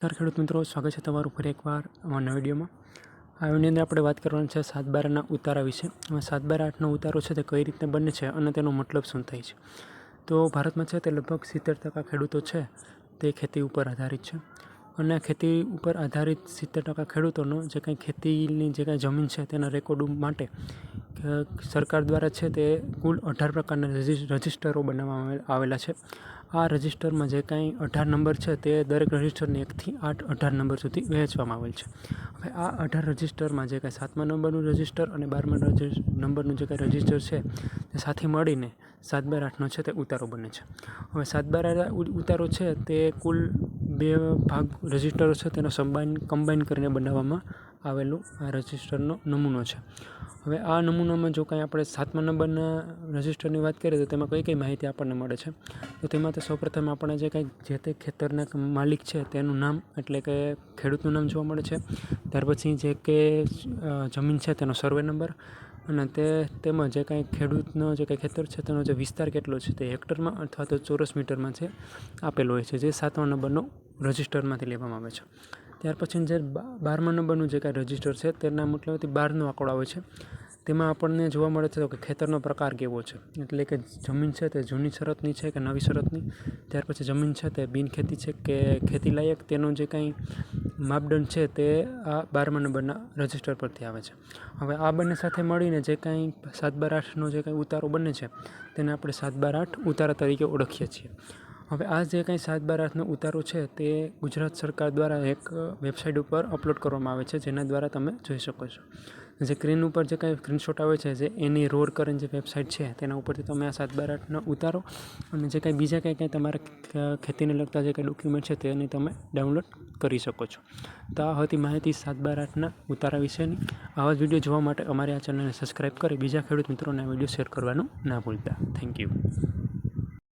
નમસ્કાર, ખેડૂત મિત્રો. સ્વાગત છે તમારું ફરી એકવાર અમારા વિડીયોમાં. આ અંદર આપણે વાત કરવાની છે સાત બારના ઉતારા વિશે. સાત બાર આઠનો ઉતારો છે તે કઈ રીતે બને છે અને તેનો મતલબ શું થાય છે? તો ભારતમાં છે તે લગભગ સિત્તેર ટકા ખેડૂતો છે તે ખેતી ઉપર આધારિત છે. અને ખેતી ઉપર આધારિત સિત્તેર ટકા ખેડૂતોનો જે કાંઈ ખેતીની જે કાંઈ જમીન છે તેના રેકોર્ડ માટે સરકાર દ્વારા છે તે કુલ અઢાર પ્રકારના રજિસ્ટરો બનાવવામાં આવેલા છે. આ રજિસ્ટરમાં જે કાંઈ અઢાર નંબર છે તે દરેક રજિસ્ટરને એકથી આઠ અઢાર નંબર સુધી વહેંચવામાં આવેલ છે. હવે આ અઢાર રજિસ્ટરમાં જે કાંઈ સાતમા નંબરનું રજિસ્ટર અને બારમા નંબરનું જે કાંઈ રજિસ્ટર છે તે સાથે મળીને સાત બાર આઠનો છે તે ઉતારો બને છે. હવે સાત બાર ઉતારો છે તે કુલ બે ભાગ રજિસ્ટરો છે તેનો સંબાઈન કમ્બાઈન કરીને બનાવવામાં આવેલું આ રજિસ્ટરનો નમૂનો છે. હવે આ નમૂનામાં જો કાંઈ આપણે સાતમા નંબરના રજિસ્ટરની વાત કરીએ તો તેમાં કઈ કઈ માહિતી આપણને મળે છે? તો તેમાં તો સૌપ્રથમ આપણે જે કાંઈ, જે તે ખેતરના માલિક છે તેનું નામ એટલે કે ખેડૂતનું નામ જોવા મળે છે. ત્યાર પછી જે કે જમીન છે તેનો સર્વે નંબર અને તે તેમાં જે કાંઈ ખેડૂતનો જે કાંઈ ખેતર છે, તેનો જે વિસ્તાર કેટલો છે તે હેક્ટરમાં અથવા તો ચોરસ મીટરમાં છે આપેલો હોય છે, જે સાતમા નંબરનો રજિસ્ટરમાંથી લેવામાં આવે છે. ત્યાર પછી જે બારમા નંબરનું જે કાંઈ રજિસ્ટર છે, તેના મતલબથી બારનો આંકડો આવે છે. તેમાં આપણને જોવા મળે છે કે ખેતરનો પ્રકાર કેવો છે. એટલે કે જમીન છે તે જૂની શરતની છે કે નવી શરતની? ત્યાર પછી જમીન છે તે બિનખેતી છે કે ખેતી લાયક? તેનું જે કાંઈ માપદંડ છે તે આ બારમા નંબરના રજિસ્ટર પરથી આવે છે. હવે આ બંને સાથે મળીને જે કાંઈ સાત બાર આઠનો જે કાંઈ ઉતારો બને છે, તેને આપણે સાત બાર આઠ ઉતારા તરીકે ઓળખીએ છીએ. હવે આ જે કંઈ સાત બાર આઠનો ઉતારો છે તે ગુજરાત સરકાર દ્વારા એક વેબસાઇટ ઉપર અપલોડ કરવામાં આવે છે, જેના દ્વારા તમે જોઈ શકો છો. જે સ્ક્રીન ઉપર જે કાંઈ સ્ક્રીનશોટ આવે છે, જે એની રોડ કરીને જે વેબસાઇટ છે, તેના ઉપરથી તમે આ સાત બાર આઠનો ઉતારો અને જે કાંઈ બીજા કંઈ કંઈ તમારા ખેતીને લગતા જે કંઈ ડોક્યુમેન્ટ છે, તેની તમે ડાઉનલોડ કરી શકો છો. તો આ હતી માહિતી સાત બાર આઠના ઉતારા વિશેની. આવા જ વીડિયો જોવા માટે અમારી આ ચેનલને સબસ્ક્રાઈબ કરી બીજા ખેડૂત મિત્રોને આ વીડિયો શેર કરવાનું ના ભૂલતા. Thank you.